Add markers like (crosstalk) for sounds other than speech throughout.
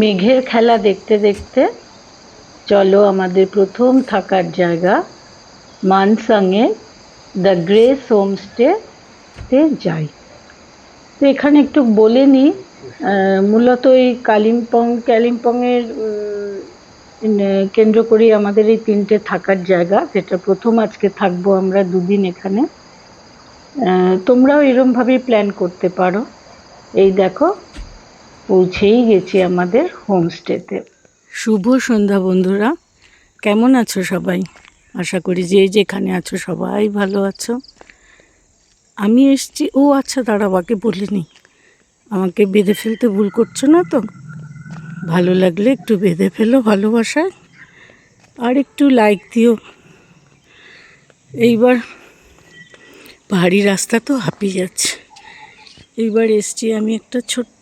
মেঘের খেলা দেখতে দেখতে, চলো আমাদের প্রথম থাকার জায়গা মানসাংয়ে দ্য গ্রেস হোমস্টেতে যাই। তো এখানে একটু বলে নিই মূলত এই কালিম্পং কালিম্পংয়ের কেন্দ্র করেই আমাদের এই তিনটে থাকার জায়গা, যেটা প্রথম আজকে থাকব আমরা দুদিন এখানে। তোমরাও এরমভাবেই প্ল্যান করতে পারো। এই দেখো পৌঁছেই গেছি আমাদের হোমস্টেতে। শুভ সন্ধ্যা বন্ধুরা। কেমন আছো সবাই? আশা করি যে যেখানে আছো সবাই ভালো আছো। আমি এসছি ও আচ্ছা দাঁড়াও আগে বলিনি আমাকে বেঁধে ফেলতে ভুল করছ না তো? ভালো লাগলে একটু বেঁধে ফেলো ভালোবাসায়। আর একটু লাইক দিও। এইবার পাহাড়ি রাস্তা তো হাঁপিয়ে যাচ্ছে। এইবার এসছি আমি একটা ছোট্ট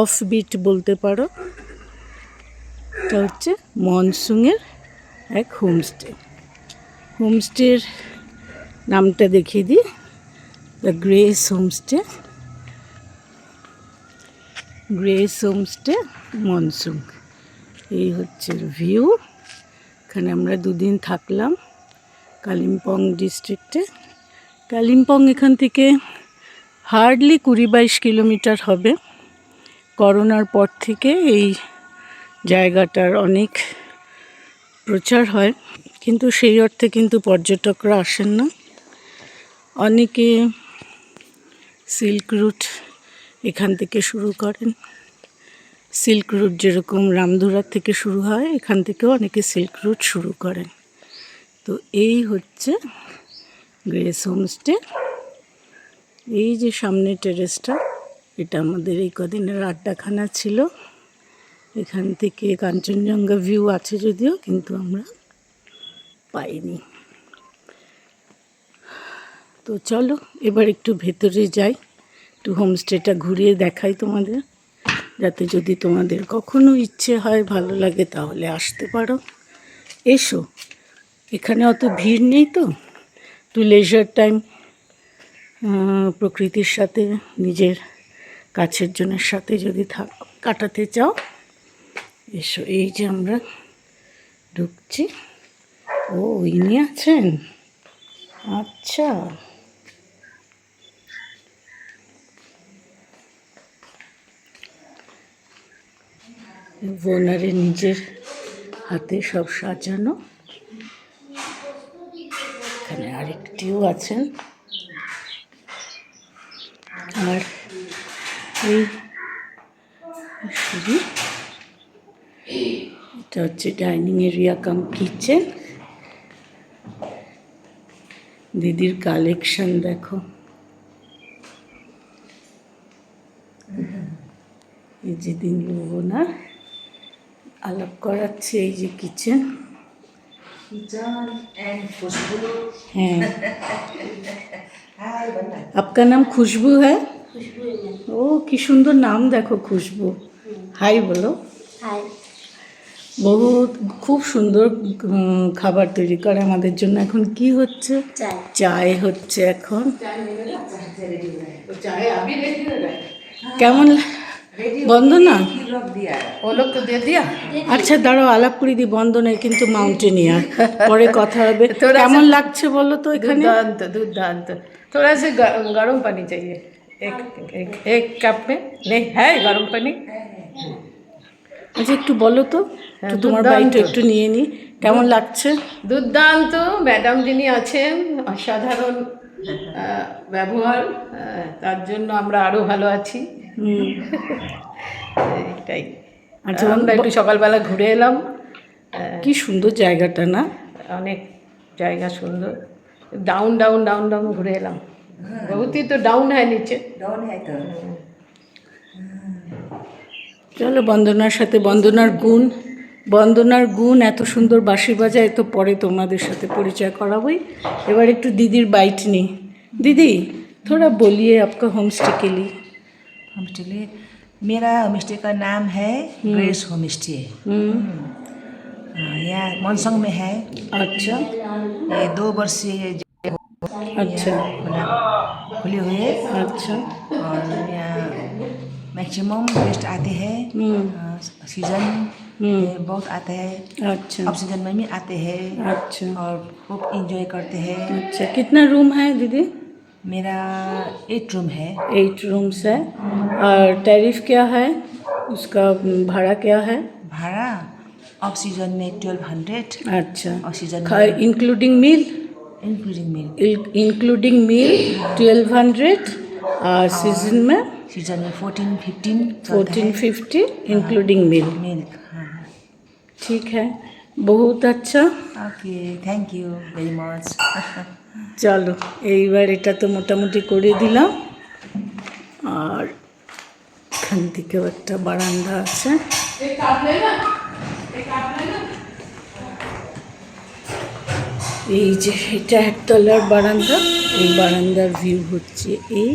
অফ বিট বলতে পারো। এটা হচ্ছে মনসুংয়ের এক হোমস্টে হোমস্টের নামটা দেখিয়ে দিই। The Grace homestay Grace homestay মনসুং। এই হচ্ছে ভিউ এখানে আমরা দুদিন থাকলাম কালিম্পং ডিস্ট্রিক্টে কালিম্পং এখান থেকে হার্ডলি কুড়ি বাইশ কিলোমিটার হবে। করোনার পর থেকে এই জায়গাটার অনেক প্রচার হয়। কিন্তু সেই অর্থে কিন্তু পর্যটকরা আসেন না। অনেকে সিল্ক রুট এখান থেকে শুরু করেন। সিল্ক রুট যেরকম রামধুরার থেকে শুরু হয়, এখান থেকেও অনেকে সিল্ক রুট শুরু করেন। তো এই হচ্ছে গ্রেস হোমস্টে। এই যে সামনে টেরেসটা এটা আমাদের এই কদিনের আড্ডাখানা ছিল। এখান থেকে কাঞ্চনজঙ্ঘা ভিউ আছে যদিও, কিন্তু আমরা পাইনি। তো চলো, এবার একটু ভেতরে যাই। একটু হোমস্টেটা ঘুরিয়ে দেখাই তোমাদের, যাতে যদি তোমাদের কখনো ইচ্ছে হয়, ভালো লাগে, তাহলে আসতে পারো। এসো, এখানে অত ভিড় নেই তো? একটু লেজার টাইম প্রকৃতির সাথে নিজের কাছের জনের সাথে যদি কাটাতে চাও, এসো। এই যে আমরা ঢুকছি। ও, ইনি আছেন? আচ্ছা। ওনারের নিজের হাতে সব সাজানো। এখানে আরেকটিও আছেন। আর এটা হচ্ছে ডাইনিং এরিয়া কাম কিচেন। দিদির কালেকশন দেখো। এই যে দিন না আলাপ করাচ্ছে এই যে কিচেন। হ্যাঁ। (laughs) আপনার নাম খুশবু হ্যাঁ? ও কি সুন্দর নাম দেখো খুশবু। হাই বলো। হাই। বহুত খুব সুন্দর খাবার তৈরি করে আমাদের জন্য। এখন কি হচ্ছে? চায়। হচ্ছে এখন। কেমন? বন্ধ না? আচ্ছা দাঁড়ো আলাপ করে দি বন্ধনের কিন্তু মাউন্টেনিয়ার পরে কথা হবে। (laughs) কেমন লাগছে বলো তো এখানে? দুর্দান্ত দুর্দান্ত। থোড়া সে গরম পানি চাইয়ে। एक एक एक कप में नहीं है गर्म पानी আচ্ছা একটু বলো তো হ্যাঁ, একটু তোমার দুর্দান্ত। বাড়িটা একটু নিয়ে নি কেমন লাগছে দুর্দান্ত ম্যাডাম যিনি আছেন অসাধারণ আহ, ব্যবহার আহ, তার জন্য আমরা আরও ভালো আছি হুম এটাই আচ্ছা, আচ্ছা আমরা একটু সকালবেলা ঘুরে এলাম আহ, কি সুন্দর জায়গাটা না অনেক জায়গা সুন্দর ডাউন ডাউন ডাউন ডাউন ঘুরে এলাম বহুত ही तो डाउन है नीचे डाउन है तो চলো বন্দনার সাথে বন্দনার গুণ বন্দনার গুণ এত সুন্দর বাঁশি বাজায় তো পরে তোমাদের সাথে পরিচয় করাবোই এবার একটু দিদির বাইট নিই দিদি थोड़ा बोलिए आपका होम स्टे के लिए होम स्टे लिए मेरा होम स्टे का नाम है ग्रेस होम स्टे हम्म, यहाँ मनसंग में है अच्छा ये दो वर्ष से ये अच्छा। खुला। खुले हुए। अच्छा। और यहाँ मैक्सिमम गेस्ट आते हैं। हम्म। सीज़न हम्म। बहुत आते हैं। अच्छा। ऑफ़ सीज़न में भी आते हैं। अच्छा। और खूब इंजॉय करते हैं। अच्छा। कितना रूम है दीदी? मेरा एट रूम है। एट रूम्स है। और टैरिफ क्या है? उसका भाड़ा क्या है? भाड़ा? ऑफ़ सीज़न में ट्वेल्व हंड्रेड अच्छा। Off season including meal including meal including meal twelve hundred और सीजन में सीजन में fourteen fifteen fourteen fifty including meal milk हाँ ठीक है बहुत अच्छा okay thank you very much চলো এইবার এটা তো মোটামুটি করে দিলাম আর এখান থেকেও একটা বারান্দা আছে এই যে এটা একতলার বারান্দা এই বারান্দার ভিউ হচ্ছে এই।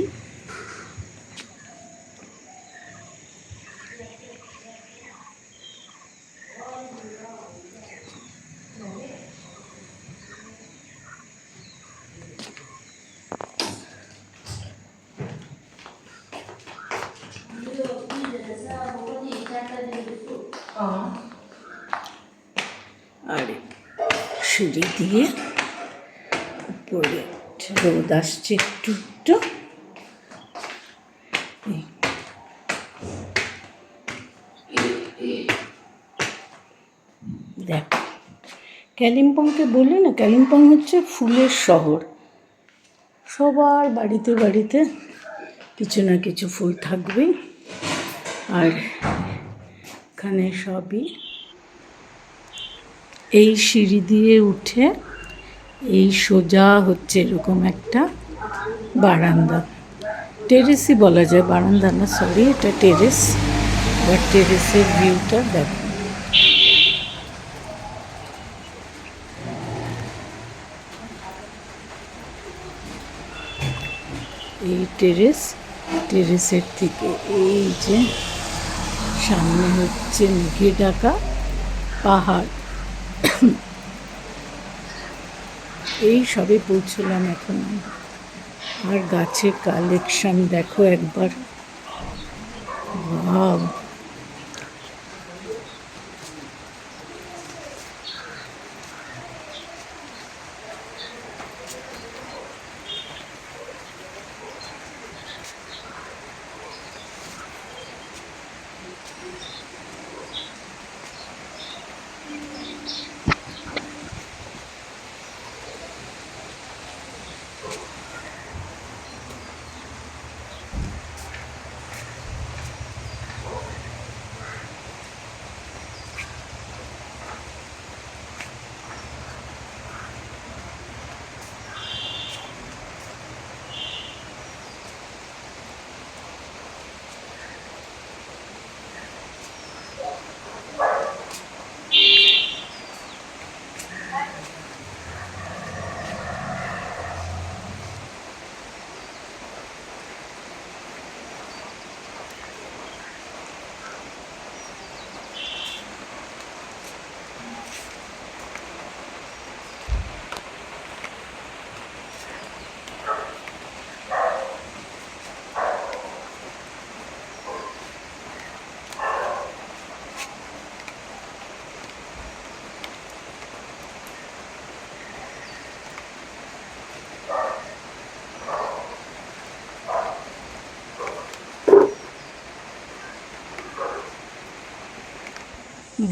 সিঁড়ি দিয়ে উপরে রোদ আসছে একটু একটু। দেখো কালিম্পংকে বলি না কালিম্পং হচ্ছে ফুলের শহর সবার বাড়িতে বাড়িতে কিছু না কিছু ফুল থাকবেই আর এখানে সবই এই সিঁড়ি দিয়ে উঠে এই সোজা হচ্ছে এরকম একটা বারান্দা। টেরেসই বলা যায়, বারান্দা না সরি এটা টেরেস। বাট টেরেসের ভিউটা দেখো। এই টেরেস, টেরেসের থেকে এই যে সামনে হচ্ছে মেঘে ঢাকা পাহাড়। এই সবে পৌঁছলাম এখন আর গাছের কালেকশন দেখো একবার!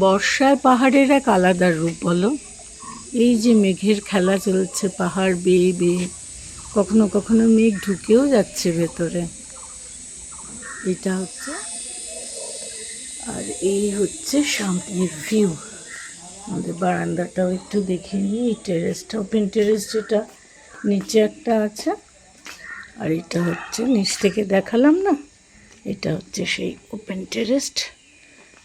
বর্ষায় পাহাড়ের এক আলাদা রূপ বলো। এই যে মেঘের খেলা চলছে, পাহাড় বেয়ে বেয়ে, কখনো কখনো মেঘ ঢুকেও যাচ্ছে ভেতরে। এটা হচ্ছে, আর এই হচ্ছে সামনের ভিউ আমাদের বারান্দাটাও একটু দেখে নিই, এই টেরেসটা ওপেন টেরেস যেটা, নিচে একটা আছে, আর এটা হচ্ছে, নিচ থেকে দেখালাম না, এটা হচ্ছে সেই ওপেন টেরেস্ট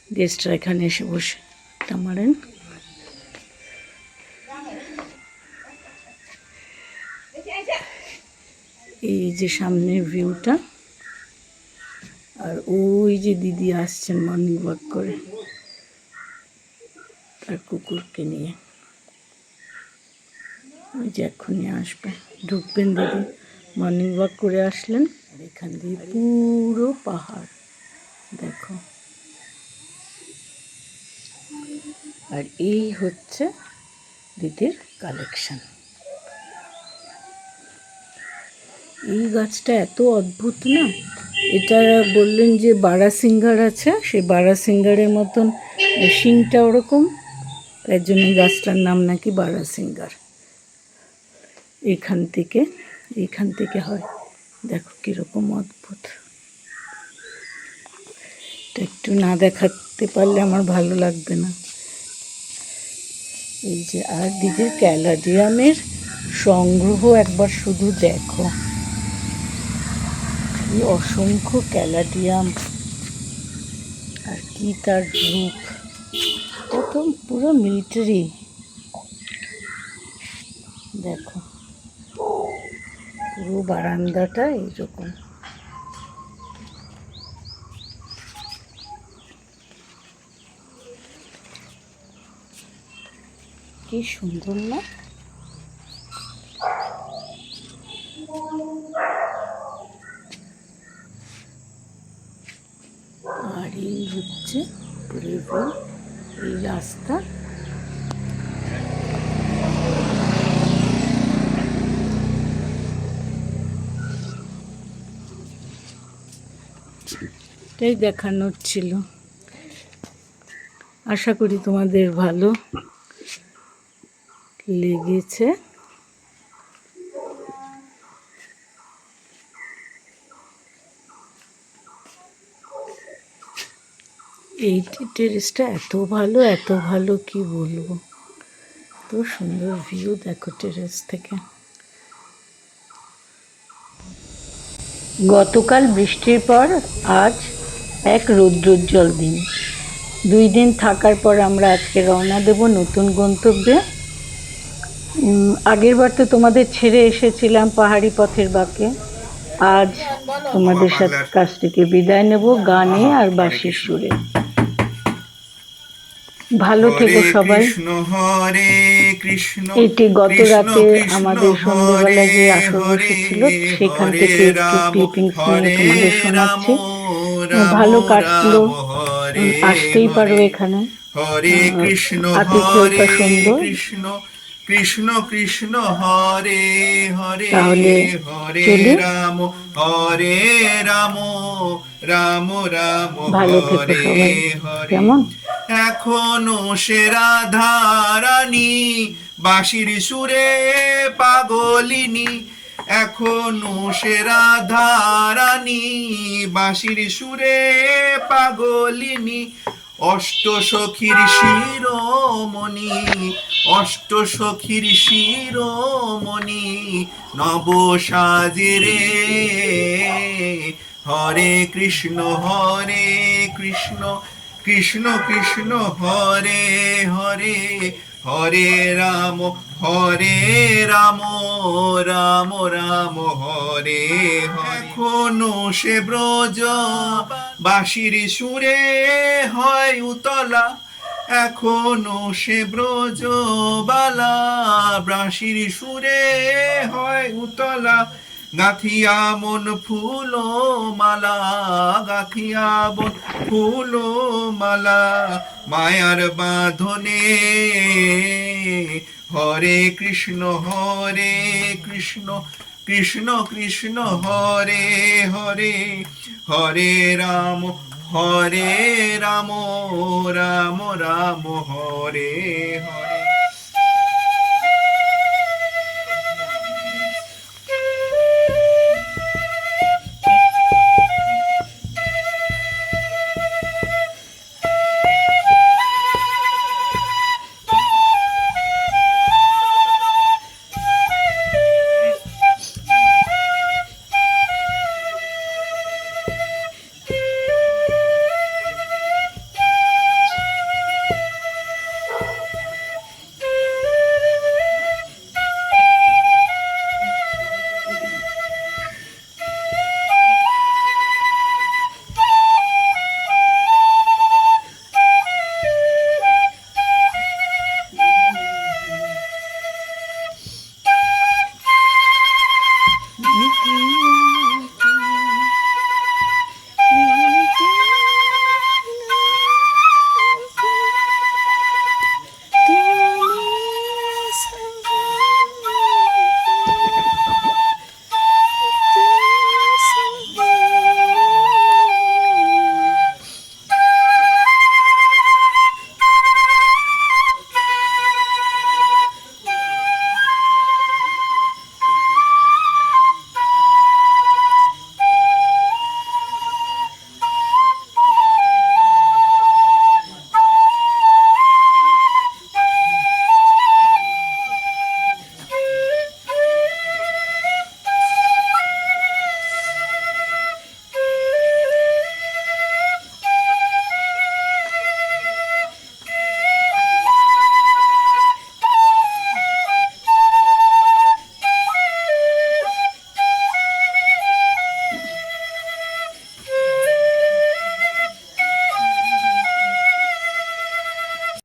গেস্টরা এখানে এসে বসে। আড্ডা মারেন। এই যে সামনের ভিউটা, আর ওই যে দিদি আসছেন মর্নিং ওয়াক করে, তার কুকুরকে নিয়ে। ওই যে এক্ষুনি আসবে। ঢুকবেন দিদি। মর্নিং ওয়াক করে আসলেন, আর এখান দিয়ে পুরো পাহাড়। দেখো। আর এই হচ্ছে দিদির কালেকশন এই গাছটা এত অদ্ভুত না? এটা বললেন যে বারাসিঙ্গার আছে, সেই বারাসিঙ্গারের মতন শিংটা ওরকম, তাই জন্য গাছটার নাম নাকি বারাসিঙ্গার। এখান থেকে এখান থেকে হয়। দেখো কীরকম অদ্ভুত। এটা একটু না দেখাতে পারলে আমার ভালো লাগবে না। এই যে, আর দিদির ক্যালাডিয়ামের সংগ্রহ একবার শুধু দেখো। কি অসংখ্য ক্যালাডিয়াম। আর কি তার রূপ। তো পুরো মিলিটারি। দেখো, পুরো বারান্দাটা এইরকম। কি সুন্দর না? আর এই হচ্ছে এই রাস্তা। এটাই দেখানোর ছিল। আশা করি তোমাদের ভালো। লেগেছে। এই টেরেসটা এত ভালো এত ভালো কি বলব? এত সুন্দর ভিউ দেখো টেরেস থেকে। গতকাল বৃষ্টির পর আজ এক রৌদ্রোজ্জ্বল দিন। দুই দিন থাকার পর আমরা আজকে রওনা দেব নতুন গন্তব্যে। আগের বার তো তোমাদের ছেড়ে এসেছিলাম পাহাড়ি পথের বাঁকে। আজ তোমাদের সাথে কাছ থেকে বিদায় নেব গানে আর বাঁশির সুরে। ভালো থেকো সবাই। এটি গত রাতে আমাদের সন্ধ্যেবেলা যে আসর হরে বসেছিল সেখান থেকে একটু ক্লিপিংস নিয়ে তোমাদের শোনাচ্ছি। ভালো কাটলো। আসতেই পারো এখানে। হরে কৃষ্ণ আতিথেয়তা সুন্দর। কৃষ্ণ কৃষ্ণ হরে হরে হরে রাম হরে রাম রাম রাম হরে হরে। এখনও সে রাধারানী বাঁশির সুরে পাগলিনী। এখনও সে রাধারানী বাঁশির সুরে পাগলিনী। অষ্ট সখীর শিরোমণি অষ্ট সখীর শিরোমণি, নব সাজিরে হরে কৃষ্ণ হরে কৃষ্ণ কৃষ্ণ কৃষ্ণ, হরে হরে হরে রাম হরে রাম রাম রাম, হরে এখনও সে ব্রজ বাঁশির সুরে হয় উতলা। এখনও সে ব্রজ বালা বাঁশির সুরে হয় উতলা। গাথিয়া মন ফুল মালা, গাথিয়া মন ফুল মালা, মায়ার বাঁধনে। হরে কৃষ্ণ হরে কৃষ্ণ কৃষ্ণ কৃষ্ণ, হরে হরে হরে রাম হরে রাম রাম রাম, হরে হরে।